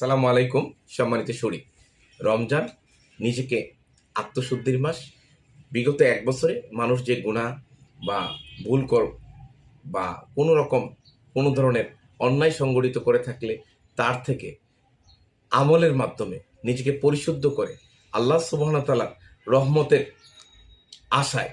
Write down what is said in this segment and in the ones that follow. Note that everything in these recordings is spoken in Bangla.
সালামু আলাইকুম, সম্মানিত শরীফ রমজান নিজেকে আত্মশুদ্ধির মাস। বিগত এক বছরে মানুষ যে গুণা বা ভুল কর বা কোনো রকম কোনো ধরনের অন্যায় সংগঠিত করে থাকলে তার থেকে আমলের মাধ্যমে নিজেকে পরিশুদ্ধ করে আল্লাহ সুবাহতালার রহমতের আশায়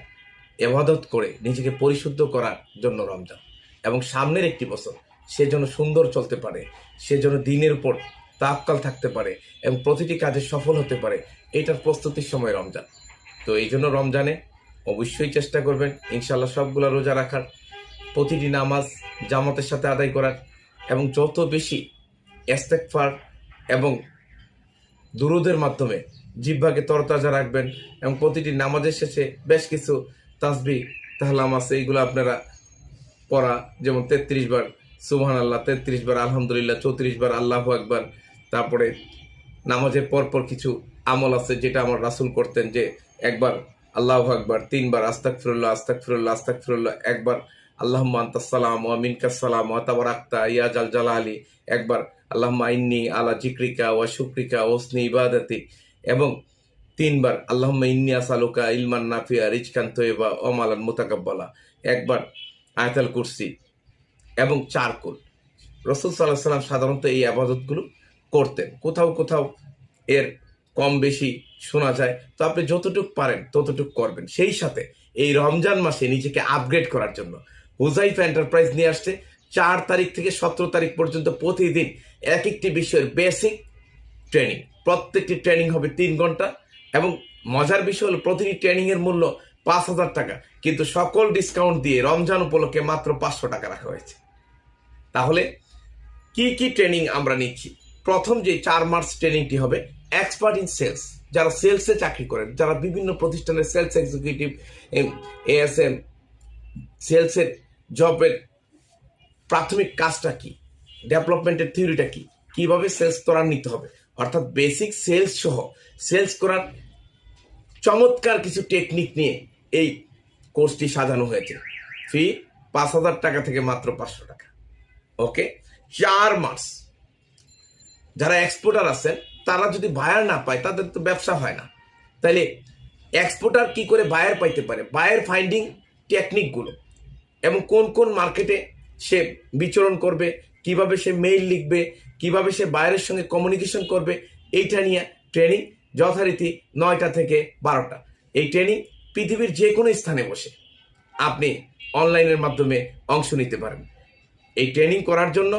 এবাদত করে নিজেকে পরিশুদ্ধ করার জন্য রমজান। এবং সামনের একটি বছর সে যেন সুন্দর চলতে পারে, সে যেন দিনের উপর তাপকাল থাকতে পারে এবং প্রতিটি কাজে সফল হতে পারে, এটার প্রস্তুতির সময় রমজান। তো এই জন্য রমজানে অবশ্যই চেষ্টা করবেন ইনশাল্লাহ সবগুলো রোজা রাখার, প্রতিটি নামাজ জামাতের সাথে আদায় করার এবং যত বেশি এস্তেকফার এবং দুরুদের মাধ্যমে জিহ্বাকে তরতাজা রাখবেন এবং প্রতিটি নামাজের শেষে বেশ কিছু তাসবি তাহলাম আছে এইগুলো আপনারা পড়া, যেমন তেত্রিশ বার সুবহান আল্লাহ তেত্রিশ বার আলহামদুলিল্লাহ, চৌত্রিশ বার আল্লাহ একবার তারপরে নামাজের পরপর কিছু আমল আছে যেটা আমার রাসুল করতেন যে একবার আল্লাহ আকবার, তিনবার আস্তাক ফিরুল্লাহ আস্তাক ফিরুল্লাহ আস্তাক ফিরুল্লাহ একবার আল্লাহ আন্তাসালাম মিনকাসালাম ওয়া তাবারাক্তা, ইয়া জাল জালালি, একবার আল্লাহ ইন্নি আলা জিক্রিকা ওয়া শুক্রিকা ওসনি ইবাদাতি, এবং তিনবার আল্লাহ ইন্নি আসালুকা ইলমান নাফিয়া, রিজকান তৈবা ওমালান মুতাকাব্বালা, একবার আয়তাল কুরসি এবং চারকুল। রসুল সাল্লাহ সাল্লাম সাধারণত এই আবাদতগুলো করতেন। কোথাও কোথাও এর কম বেশি শোনা যায়। তো আপনি যতটুকু পারেন ততটুকু করবেন। সেই সাথে এই রমজান মাসে নিজেকে আপগ্রেড করার জন্য হুজাইফা এন্টারপ্রাইজ নিয়ে আসছে। চার তারিখ থেকে সতেরো তারিখ পর্যন্ত প্রতিদিন এক একটি বিষয়ের বেসিক ট্রেনিং প্রত্যেকটি ট্রেনিং হবে তিন ঘণ্টা এবং মজার বিষয় হলো প্রতিটি ট্রেনিংয়ের মূল্য পাঁচ হাজার টাকা। কিন্তু সকল ডিসকাউন্ট দিয়ে রমজান উপলক্ষে মাত্র পাঁচশো টাকা রাখা হয়েছে। তাহলে কি কি ট্রেনিং আমরা নিচ্ছি? প্রথম যে চার মার্চ ট্রেনিংটি হবে এক্সপার্ট ইন সেলস যারা সেলসে চাকরি করেন, যারা বিভিন্ন প্রতিষ্ঠানের সেলস এক্সিকিউটিভ এএসএম সেলসের জবের প্রাথমিক কাজটা কি ডেভেলপমেন্টের থিওরিটা কি, কীভাবে সেলস ত্বরান্বিত হবে, অর্থাৎ বেসিক সেলস সহ সেলস করার চমৎকার কিছু টেকনিক নিয়ে এই কোর্সটি সাজানো হয়েছে। ফি পাঁচ হাজার টাকা থেকে মাত্র পাঁচশো টাকা। ওকে চার মাস। যারা এক্সপোর্টার আছেন, তারা যদি বায়ার না পায়, তাদের তো ব্যবসা হয় না। তাইলে এক্সপোর্টার কি করে বায়ার পাইতে পারে? বায়ার ফাইন্ডিং টেকনিকগুলো এবং কোন কোন মার্কেটে সে বিচরণ করবে, কীভাবে সে মেইল লিখবে, কীভাবে সে বাইরের সঙ্গে কমিউনিকেশন করবে, এইটা নিয়ে ট্রেনিং যথারীতি নয়টা থেকে বারোটা। এই ট্রেনিং পৃথিবীর যে কোনো স্থানে বসে আপনি অনলাইনের মাধ্যমে অংশ নিতে পারেন। এই ট্রেনিং করার জন্য